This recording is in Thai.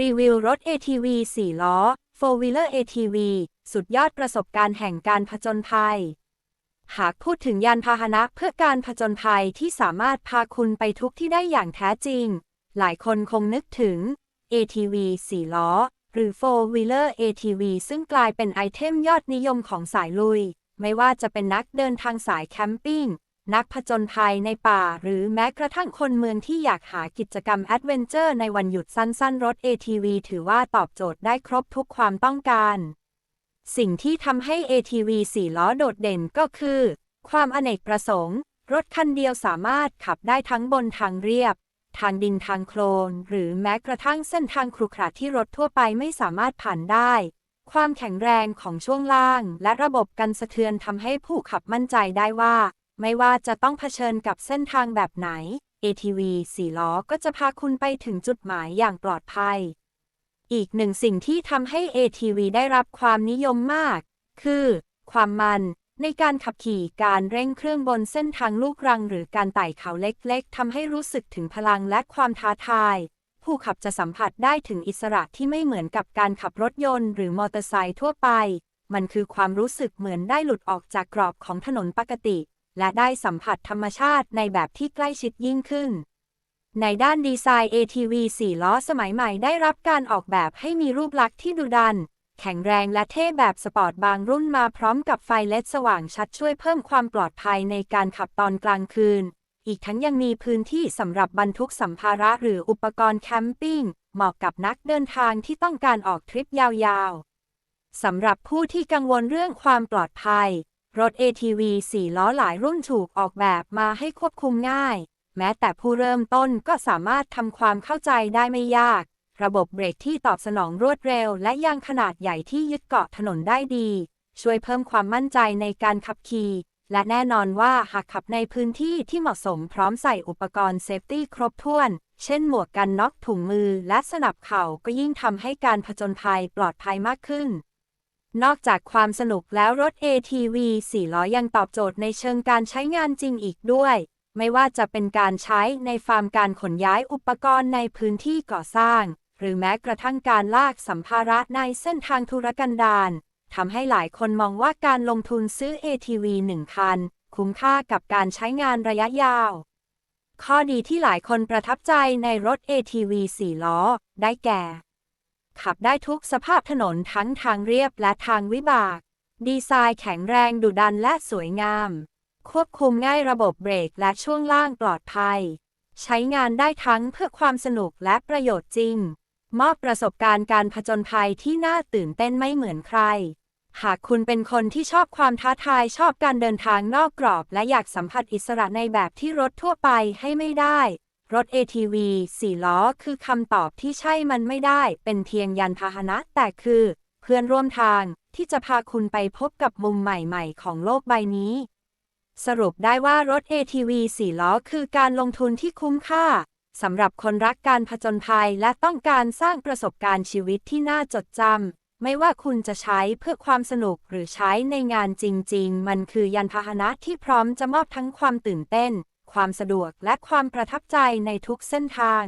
รีวิวรถ ATV 4 ล้อ4 Wheeler ATV สุดยอดประสบการณ์แห่งการผจญภัย หากพูดถึงยานพาหนะเพื่อการผจญภัยที่สามารถพาคุณไปทุกที่ได้อย่างแท้จริง หลายคนคงนึกถึง ATV 4 ล้อ หรือ4 Wheeler ATV ซึ่งกลายเป็นไอเทมยอดนิยมของสายลุย ไม่ว่าจะเป็นนักเดินทางสายแคมปิ้ง นักผจญภัยในป่า หรือแม้กระทั่งคนเมืองที่อยากหากิจกรรมแอดเวนเจอร์ในวันหยุดสั้นๆ รถ ATV ถือว่าตอบโจทย์ได้ครบทุกความต้องการ สิ่งที่ทำให้ ATV 4ล้อโดดเด่นก็คือ ความอเนกประสงค์ รถคันเดียวสามารถขับได้ทั้งบนทางเรียบ ทางดินทางโคลน หรือแม้กระทั่งเส้นทางครุขระที่รถทั่วไปไม่สามารถผ่านได้ ความแข็งแรงของช่วงล่าง และระบบกันสะเทือนทำให้ผู้ขับมั่นใจได้ว่า ไม่ว่าจะต้องเผชิญกับเส้นทางแบบไหน ATV 4ล้อก็จะพาคุณไปถึงจุดหมายอย่างปลอดภัย อีกหนึ่งสิ่งที่ทำให้ ATV ได้รับความนิยมมาก คือ ความมันในการขับขี่การเร่งเครื่องบนเส้นทางลูกรัง หรือการไต่เขาเล็กๆทำให้รู้สึกถึงพลังและความท้าทาย ผู้ขับจะสัมผัสได้ถึงอิสระที่ไม่เหมือนกับการขับรถยนต์หรือมอเตอร์ไซค์ทั่วไป มันคือความรู้สึกเหมือนได้หลุดออกจากกรอบของถนนปกติ และได้สัมผัสธรรมชาติในแบบที่ใกล้ชิดยิ่งขึ้น ในด้านดีไซน์ ATV 4 ล้อสมัยใหม่ได้รับการออกแบบให้มีรูปลักษณ์ที่ดุดัน แข็งแรงและเท่แบบสปอร์ตบางรุ่นมาพร้อมกับไฟเลดสว่างชัดช่วยเพิ่มความปลอดภัยในการขับตอนกลางคืน อีกทั้งยังมีพื้นที่สำหรับบรรทุกสัมภาระหรืออุปกรณ์แคมปิ้งเหมาะกับนักเดินทางที่ต้องการออกทริปยาวๆสำหรับผู้ที่กังวลเรื่องความปลอดภัย รถ ATV 4ล้อหลายรุ่นถูกออกแบบมาให้ควบคุมง่าย แม้แต่ผู้เริ่มต้นก็สามารถทำความเข้าใจได้ไม่ยาก ระบบเบรกที่ตอบสนองรวดเร็ว และยางขนาดใหญ่ที่ยึดเกาะถนนได้ดี ช่วยเพิ่มความมั่นใจในการขับขี่ และแน่นอนว่าหากขับในพื้นที่ที่เหมาะสมพร้อมใส่อุปกรณ์เซฟตี้ครบถ้วน เช่นหมวกกันน็อกถุงมือและสนับเข่าก็ยิ่งทำให้การผจญภัยปลอดภัยมากขึ้น นอกจากความสนุกแล้วรถ ATV 4ล้อยังตอบโจทย์ในเชิงการใช้งานจริงอีกด้วย ไม่ว่าจะเป็นการใช้ในฟาร์มการขนย้ายอุปกรณ์ในพื้นที่ก่อสร้าง หรือแม้กระทั่งการลากสัมภาระในเส้นทางธุรกันดารทำให้หลายคนมองว่าการลงทุนซื้อ ATV 1 คัน คุ้มค่ากับการใช้งานระยะยาว ข้อดีที่หลายคนประทับใจในรถ ATV 4 ล้อ ได้แก่ ขับได้ทุกสภาพถนนทั้งทางเรียบและทางวิบาก ดีไซน์แข็งแรงดุดันและสวยงาม ควบคุมง่ายระบบเบรกและช่วงล่างปลอดภัย ใช้งานได้ทั้งเพื่อความสนุกและประโยชน์จริง มอบประสบการณ์การผจญภัยที่น่าตื่นเต้นไม่เหมือนใคร หากคุณเป็นคนที่ชอบความท้าทายชอบการเดินทางนอกกรอบ และอยากสัมผัสอิสระในแบบที่รถทั่วไปให้ไม่ได้ รถ ATV 4ล้อ คือคำตอบที่ใช่มันไม่ได้ เป็นเพียงยานพาหนะ แต่คือ เพื่อนร่วมทางที่จะพาคุณไปพบกับมุมใหม่ๆ ของโลกใบนี้ สรุปได้ว่ารถ ATV 4ล้อ คือการลงทุนที่คุ้มค่าสำหรับคนรักการผจญภัยและต้องการสร้างประสบการณ์ชีวิตที่น่าจดจำ ไม่ว่าคุณจะใช้เพื่อความสนุกหรือใช้ในงานจริง ๆ มันคือยานพาหนะที่พร้อมจะมอบทั้งความตื่นเต้น ความสะดวกและความประทับใจในทุกเส้นทาง